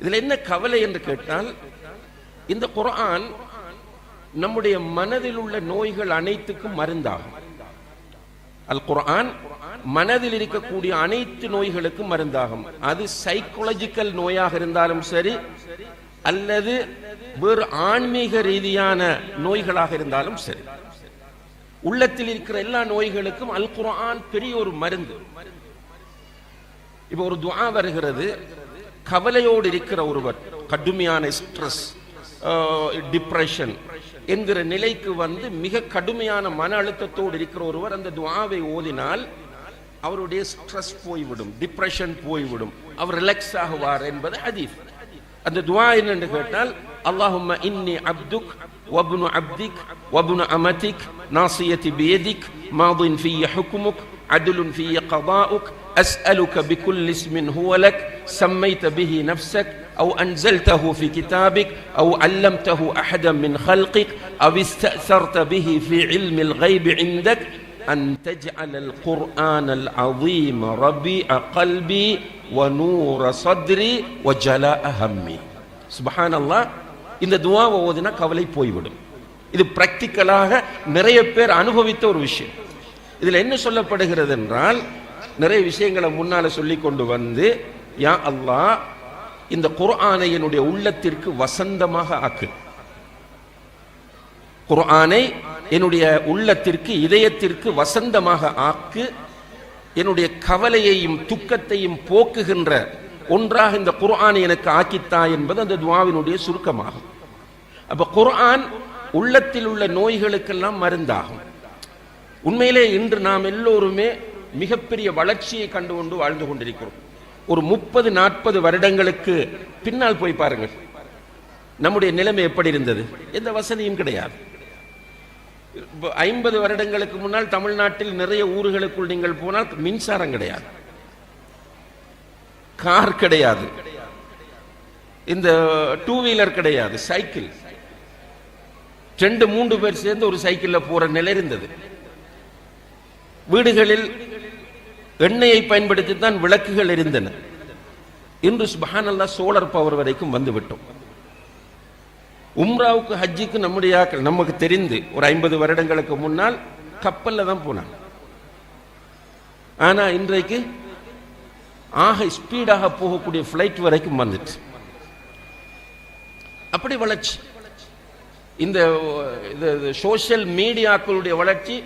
இதுல என்ன கவலை என்று கேட்டால் இந்த குரான் நம்முடைய மனதில் உள்ள நோய்கள் அனைத்துக்கும் மருந்தாகும். அல் குரான் மனதில் இருக்கக்கூடிய அனைத்து நோய்களுக்கும் மருந்தாகும். அது சைக்கோலஜிக்கல் நோயாக இருந்தாலும் சரி அல்லது வேறு ஆன்மீக ரீதியான நோய்களாக இருந்தாலும் சரி. உள்ளத்தில் இருக்கிற எல்லா நோய்களுக்கும் அல் குரான் பெரிய ஒரு மருந்து. இப்ப ஒரு துவா வருகிறது. கவலையோடு இருக்கிற ஒருவர் கடுமையான ஸ்ட்ரெஸ் டிப்ரெஷன் என்கிற நிலைக்கு வந்து மிக கடுமையான மன அழுத்தத்தோடு இருக்கிற ஒருவர் அந்த துஆவை ஓதினால் அவருடைய ஸ்ட்ரெஸ் போய்விடும் டிப்ரெஷன் போய்விடும் அவர் ரிலாக்ஸ் ஆகுவார் என்பது ஹதீஸ் அந்த துஆ என்னன்னு கேட்டால் அல்லாஹும்ம இன்னி அப்துக் وابن عبدك وابن أمتك ناصية بيدك ماض في حكمك عدل في قضاؤك أسألك بكل اسم هو لك سميت به نفسك أو أنزلته في كتابك أو علمته أحدا من خلقك أو استأثرت به في علم الغيب عندك أن تجعل القرآن العظيم ربيع قلبي ونور صدري وجلاء همي سبحان الله இந்த துவாவை ஓதினா கவலை போய்விடும் இது பிராக்டிக்கலாக நிறைய பேர் அனுபவித்த ஒரு விஷயம் இதுல என்ன சொல்லப்படுகிறது என்றால் நிறைய விஷயங்களை முன்னால சொல்லி கொண்டு வந்து யா அல்லாஹ் இந்த குர்ஆனை என்னுடைய உள்ளத்திற்கு வசந்தமாக ஆக்கு. குர்ஆனை என்னுடைய உள்ளத்திற்கு இதயத்திற்கு வசந்தமாக ஆக்கு. என்னுடைய கவலையையும் துக்கத்தையும் போக்குகின்ற ஒன்றாக இந்த குர்ஆனை எனக்கு ஆக்கித்தா என்பது அந்த துவாவினுடைய சுருக்கமாகும். அப்ப குர்ஆன் உள்ளத்தில் உள்ள நோய்களுக்கெல்லாம் மருந்தாகும். உண்மையிலே இன்று நாம் எல்லோருமே மிகப்பெரிய வளர்ச்சியை கண்டு கொண்டு வாழ்ந்து கொண்டிருக்கிறோம். ஒரு முப்பது நாற்பது வருடங்களுக்கு பின்னால் போய் பாருங்கள். நம்முடைய நிலைமை எப்படி இருந்தது? எந்த வசதியும் கிடையாது. ஐம்பது வருடங்களுக்கு முன்னால் தமிழ்நாட்டில் நிறைய ஊர்களுக்குள் நீங்கள் போனால் மின்சாரம் கிடையாது. கார் கிடையாது. இந்த டூ வீலர் கிடையாது. சைக்கிள். ரெண்டு மூன்று பேர் சேர்ந்து ஒரு சைக்கிள்ல போற நிலை இருந்தது. வீடுகளில் எண்ணெயை பயன்படுத்தி தான் விளக்குகள் இருந்தன. இன்று சுபஹானல்லா சோலார் பவர் வரைக்கும் வந்துவிட்டோம். உம்ராவுக்கு ஹஜ்ஜிக்கு நம்முடைய நமக்கு தெரிந்து ஒரு ஐம்பது வருடங்களுக்கு முன்னால் கப்பல்ல தான் போனாங்க. ஆனா இன்றைக்கு ஆக ஸ்பீடாக போகக்கூடிய ஃப்ளைட் வரைக்கும் வந்துட்டு. அப்படி வளர்ச்சி. இந்த சோசியல் மீடியாக்களுடைய வளர்ச்சி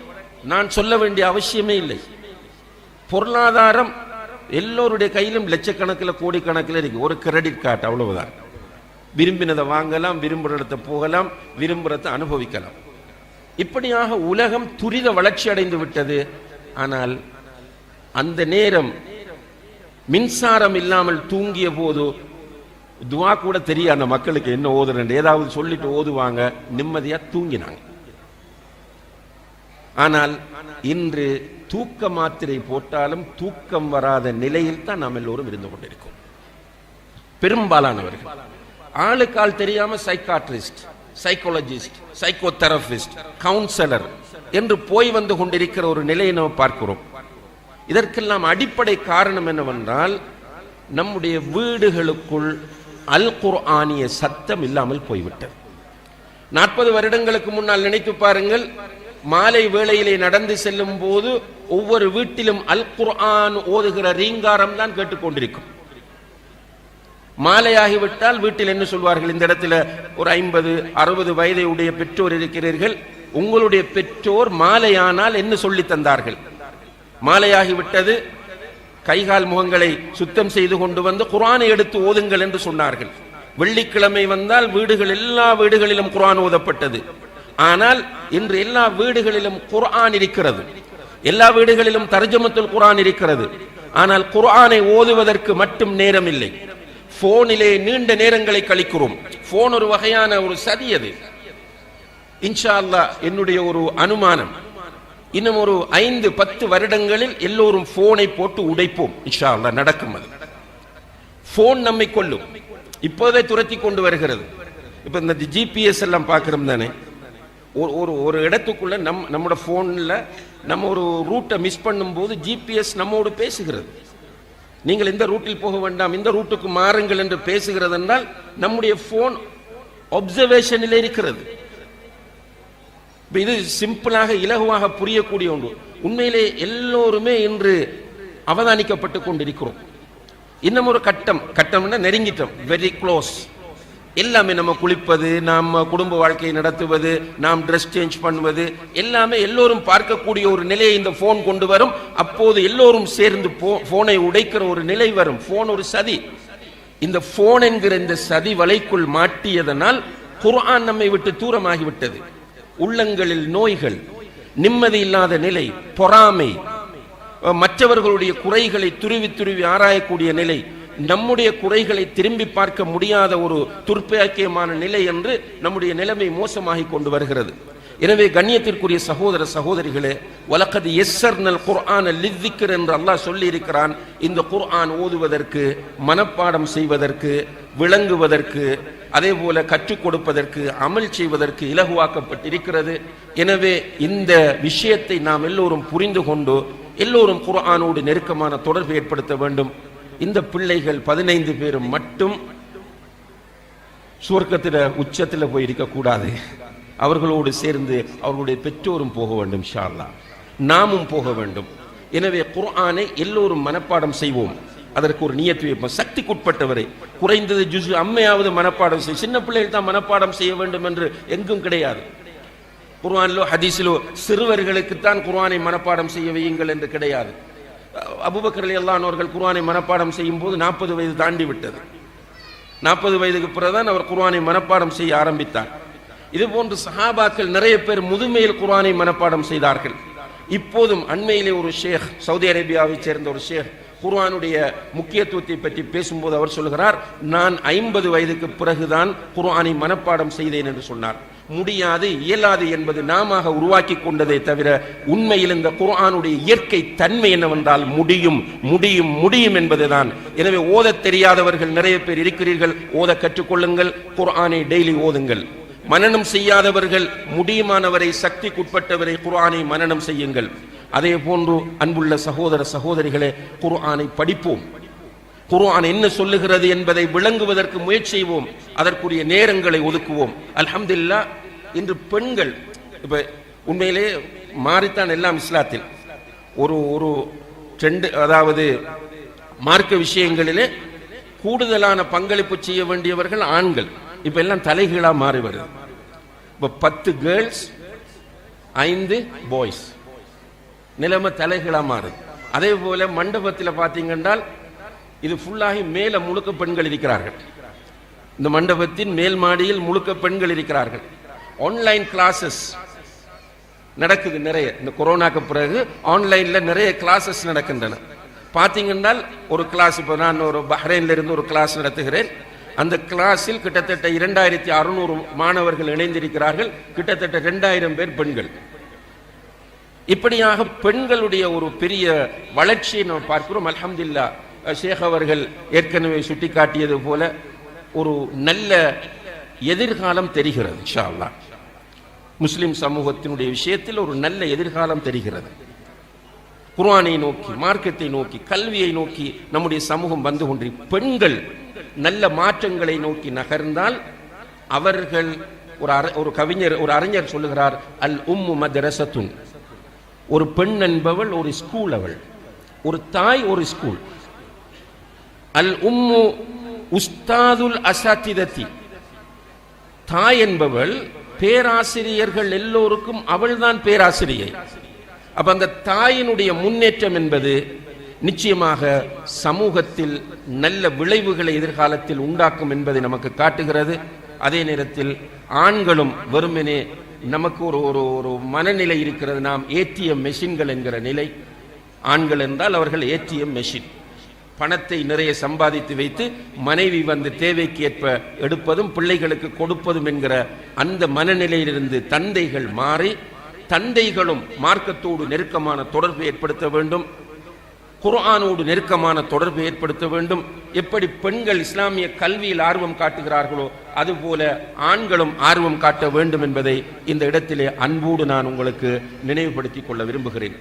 நான் சொல்ல வேண்டிய அவசியமே இல்லை. பொருளாதாரம் எல்லோருடைய கையிலும் லட்சக்கணக்கில் கோடிக்கணக்கில் இருக்கு. ஒரு கிரெடிட் கார்டு அவ்வளவுதான். விரும்பினதை வாங்கலாம் விரும்புகிற இடத்தை போகலாம் விரும்புகிறத அனுபவிக்கலாம். இப்படியாக உலகம் துரித வளர்ச்சி அடைந்து விட்டது. ஆனால் அந்த நேரம் மின்சாரம் இல்லாமல் தூங்கிய போது துவா கூட தெரியும் அந்த மக்களுக்கு என்ன ஓதுறேன் ஏதாவது சொல்லிட்டு ஓதுவாங்க. நிம்மதியாக தூங்கினாங்க. ஆனால் இன்று தூக்க மாத்திரை போட்டாலும் தூக்கம் வராத நிலையில் தான் நாம் எல்லோரும் இருந்து கொண்டிருக்கோம். பெரும்பாலானவர்கள். ஆளுக்கால் தெரியாம சைக்காட்ரிஸ்ட் சைக்காலஜிஸ்ட் சைக்கோதெரபிஸ்ட் கவுன்சிலர் என்று போய் வந்து கொண்டிருக்கிற ஒரு நிலையை நாம் பார்க்கிறோம். இதற்கெல்லாம் அடிப்படை காரணம் என்னவென்றால் நம்முடைய வீடுகளுக்குள் அல் குர்ஆனிய சத்தம் இல்லாமல் போய்விட்டது. நாற்பது வருடங்களுக்கு முன்னால் நினைத்து பாருங்கள் மாலை வேளையிலே நடந்து செல்லும் போது ஒவ்வொரு வீட்டிலும் அல் குர்ஆன் ஓதுகிற ரீங்காரம் தான் கேட்டுக்கொண்டிருக்கும். மாலையாகிவிட்டால் வீட்டில் என்ன சொல்வார்கள்? இந்த இடத்துல ஒரு ஐம்பது அறுபது வயதை உடைய பெற்றோர் இருக்கிறீர்கள். உங்களுடைய பெற்றோர் மாலையானால் என்ன சொல்லி தந்தார்கள்? மாலையாகிவிட்டது. கைகால் முகங்களை சுத்தம் செய்து கொண்டு வந்து குரானை எடுத்து ஓதுங்கள் என்று சொன்னார்கள். வெள்ளிக்கிழமை வந்தால் வீடுகள் எல்லா வீடுகளிலும் குரான் ஓதப்பட்டது. ஆனால் இன்று எல்லா வீடுகளிலும் குர்ஆன் இருக்கிறது. எல்லா வீடுகளிலும் தர்ஜமத்துல் குர்ஆன் இருக்கிறது. ஆனால் குர்ஆனை ஓதுவதற்கு மட்டும் நேரம் இல்லை போனிலே நீண்ட நேரங்களை கழிக்கிறோம். போன் ஒரு வகையான ஒரு சதி அது. இன்ஷா அல்லா என்னுடைய ஒரு அனுமானம். இன்னும் ஒரு ஐந்து பத்து வருடங்களில் எல்லோரும் போனை போட்டு உடைப்போம். இன்ஷா அல்லா நடக்கும் அது. போன் நம்மை கொள்ளும் இப்போதே துரத்தி கொண்டு வருகிறது. இப்ப இந்த ஜிபிஎஸ் எல்லாம் பார்க்கிறோம் தானே? ஒரு ஒரு ஒரு இடத்துக்குள்ளே நம் நம்மளோட ஃபோனில் நம்ம ஒரு ரூட்டை மிஸ் பண்ணும்போது ஜிபிஎஸ் நம்மோடு பேசுகிறது. நீங்கள் இந்த ரூட்டில் போக வேண்டாம் இந்த ரூட்டுக்கு மாறுங்கள் என்று பேசுகிறது என்றால் நம்முடைய ஃபோன் ஒப்சர்வேஷனில் இருக்கிறது. இது சிம்பிளாக இலகுவாக புரியக்கூடிய ஒன்று. உண்மையிலே எல்லோருமே இன்று அவதானிக்கப்பட்டு கொண்டிருக்கிறோம். இன்னும் ஒரு கட்டம். கட்டம்னா நெருங்கிட்டோம். வெரி க்ளோஸ் எல்லாமே நம்ம குளிப்பது நாம் குடும்ப வாழ்க்கையை நடத்துவது நாம் ட்ரெஸ் சேஞ்ச் பண்ணுவது எல்லாமே எல்லோரும் பார்க்கக்கூடிய ஒரு நிலையை இந்த ஃபோன் கொண்டு வரும். அப்போது எல்லோரும் சேர்ந்து ஃபோனை உடைக்கிற ஒரு நிலை வரும். ஃபோன் ஒரு சதி. இந்த ஃபோன் என்கிற இந்த சதி வலைக்குள் மாட்டியதனால் குர்ஆன் நம்மை விட்டு தூரமாகிவிட்டது. உள்ளங்களில் நோய்கள் நிம்மதி இல்லாத நிலை பொறாமை மற்றவர்களுடைய குறைகளை துருவி துருவி ஆராயக்கூடிய நிலை நம்முடைய குறைகளை திரும்பி பார்க்க முடியாத ஒரு துர்ப்பாக்கியமான நிலை என்று நம்முடைய நிலைமை மோசமாகி கொண்டு வருகிறது. எனவே கண்ணியத்திற்குரிய சகோதர சகோதரிகளே வலக்கது எஸ்ஸர்னல் குர்ஆன் லித்திக்கர் என்று அல்லாஹ் சொல்லி இருக்கிறான் இந்த குர்ஆன் ஓதுவதற்கு மனப்பாடம் செய்வதற்கு விளங்குவதற்கு அதே போல கற்றுக் கொடுப்பதற்கு அமல் செய்வதற்கு இலகுவாக்கப்பட்டிருக்கிறது. எனவே இந்த விஷயத்தை நாம் எல்லோரும் புரிந்து கொண்டு எல்லோரும் குர்ஆனோடு நெருக்கமான தொடர்பு ஏற்படுத்த வேண்டும். இந்த பிள்ளைகள் பதினைந்து பேரும் மட்டும் சுவர்க்கத்தில் உச்சத்தில் போய் இருக்கக்கூடாது. அவர்களோடு சேர்ந்து அவர்களுடைய பெற்றோரும் போக வேண்டும் ஷால்லா நாமும் போக வேண்டும். எனவே குர்ஆனை எல்லோரும் மனப்பாடம் செய்வோம். அதற்கு ஒரு நியத்து வைப்போம். சக்திக்குட்பட்டவரை குறைந்தது ஜுசு அம்மையாவது மனப்பாடம் செய்யும் சின்ன பிள்ளைகள் தான் மனப்பாடம் செய்ய வேண்டும் என்று எங்கும் கிடையாது. குர்ஆனிலோ ஹதீஸிலோ சிறுவர்களுக்குத்தான் குர்ஆனை மனப்பாடம் செய்ய வையுங்கள் என்று கிடையாது. அபுபக்கர் அல்லானவர்கள் குர்ஆனை மனப்பாடம் செய்யும் போது நாற்பது வயது தாண்டி விட்டது. நாற்பது வயதுக்கு பிறகுதான் அவர் குர்ஆனை மனப்பாடம் செய்ய ஆரம்பித்தார். இது போன்று சஹாபாக்கள் நிறைய பேர் முதுமையில் குர்ஆனை மனப்பாடம் செய்தார்கள். இப்போதும் அண்மையிலே ஒரு ஷேக் சவுதி அரேபியாவை சேர்ந்த ஒரு ஷேக் குர்ஆனுடைய முக்கியத்துவத்தை பற்றி பேசும்போது அவர் சொல்கிறார் நான் ஐம்பது வயதுக்கு பிறகுதான் குர்ஆனை மனப்பாடம் செய்தேன் என்று சொன்னார். முடியாது இயலாது என்பது நாம உருவாக்கி கொண்டதை தவிர உண்மையில் இந்த குர்ஆனுடைய இயற்கை தன்மை என்னவென்றால் முடியும் முடியும் முடியும் என்பதுதான். எனவே ஓதத் தெரியாதவர்கள் நிறைய பேர் இருக்கிறீர்கள் ஓத கற்றுக்கொள்ளுங்கள் குர்ஆனை டெய்லி ஓதுங்கள். மனனம் செய்யாதவர்கள் முடியுமானவரை சக்திக்குட்பட்டவரை குர்ஆனை மனனம் செய்யுங்கள். அதே போன்று அன்புள்ள சகோதர சகோதரிகளே குர்ஆனை படிப்போம். குர்ஆன் என்ன சொல்லுகிறது என்பதை விளங்குவதற்கு முயற்சி செய்வோம். அதற்குரிய நேரங்களை ஒதுக்குவோம். அல்ஹம்துல்லா இன்று பெண்கள் இப்போ உண்மையிலே மாறித்தான் எல்லாம் இஸ்லாத்தில். ஒரு ஒரு ட்ரெண்டு அதாவது மார்க்க விஷயங்களிலே கூடுதலான பங்களிப்பு செய்ய வேண்டியவர்கள் ஆண்கள். இப்போ எல்லாம் தலைகீழா மாறி வருது. இப்போ பத்து கேர்ள்ஸ் ஐந்து பாய்ஸ் நிலைமை தலைகீழா மாறுது. அதே போல மண்டபத்தில் பார்த்தீங்கன்னா இது ஃபுல்லாகி மேலே முழுக்க பெண்கள் இருக்கிறார்கள். இந்த மண்டபத்தின் மேல் மாடியில் முழுக்க பெண்கள் இருக்கிறார்கள். ஆன்லைன் கிளாஸஸ் நடக்குது நிறைய. இந்த கொரோனாக்கு பிறகு ஆன்லைனில் நிறைய கிளாஸஸ் நடக்கின்றன. பார்த்தீங்கன்னா ஒரு கிளாஸ் இப்போ நான் ஒரு பஹ்ரைனில் இருந்து ஒரு கிளாஸ் நடத்துகிறேன். அந்த கிளாஸில் கிட்டத்தட்ட இரண்டாயிரத்தி அறுநூறு மாணவர்கள் இணைந்திருக்கிறார்கள். கிட்டத்தட்ட ரெண்டாயிரம் பேர் பெண்கள். இப்படியாக பெண்களுடைய ஒரு பெரிய வளர்ச்சியை நாம் பார்க்கிறோம். அலமதுல்லா ஷேக் அவர்கள் ஏற்கனவே சுட்டிக்காட்டியது போல ஒரு நல்ல எதிர்காலம் தெரிகிறது இன்ஷா அல்லாஹ் முஸ்லிம் சமூகத்தினுடைய விஷயத்தில் ஒரு நல்ல எதிர்காலம் தெரிகிறது. குர்ஆனை நோக்கி மார்க்கத்தை நோக்கி கல்வியை நோக்கி நம்முடைய சமூகம் வந்து கொண்டு பெண்கள் நல்ல மாற்றங்களை நோக்கி நகர்ந்தால் அவர்கள் ஒரு அர- ஒரு கவிஞர் ஒரு அறிஞர் சொல்லுகிறார் அல் உம்மு மதரசத்துன் ஒரு பெண் என்பவள் ஒரு ஸ்கூல் அவள். ஒரு தாய் ஒரு ஸ்கூல். அல் உம்மு உஸ்தாதுல் அசாத்திதத்தி. தாய் என்பவள் பேராசிரியர்கள் எல்லோருக்கும் அவள்தான் பேராசிரியை. அப்ப அந்த தாயினுடைய முன்னேற்றம் என்பது நிச்சயமாக சமூகத்தில் நல்ல விளைவுகளை எதிர்காலத்தில் உண்டாக்கும் என்பதை நமக்கு காட்டுகிறது. அதே நேரத்தில் ஆண்களும் வெறுமனே நமக்கு ஒரு ஒரு ஒரு மனநிலை இருக்கிறது. நாம் ஏடிஎம் மெஷின்கள் என்கிற நிலை. ஆண்கள் என்றால் அவர்கள் ஏடிஎம் மெஷின். பணத்தை நிறைய சம்பாதித்து வைத்து மனைவி வந்து தேவைக்கு ஏற்ப எடுப்பதும் பிள்ளைகளுக்கு கொடுப்பதும் என்கிற அந்த மனநிலையிலிருந்து தந்தைகள் மாறி தந்தைகளும் மார்க்கத்தோடு நெருக்கமான தொடர்பு ஏற்படுத்த வேண்டும். குர்ஆனோடு நெருக்கமான தொடர்பு ஏற்படுத்த வேண்டும். எப்படி பெண்கள் இஸ்லாமிய கல்வியில் ஆர்வம் காட்டுகிறார்களோ அதுபோல ஆண்களும் ஆர்வம் காட்ட வேண்டும் என்பதை இந்த இடத்திலே அன்போடு நான் உங்களுக்கு நினைவுபடுத்திக் கொள்ள விரும்புகிறேன்.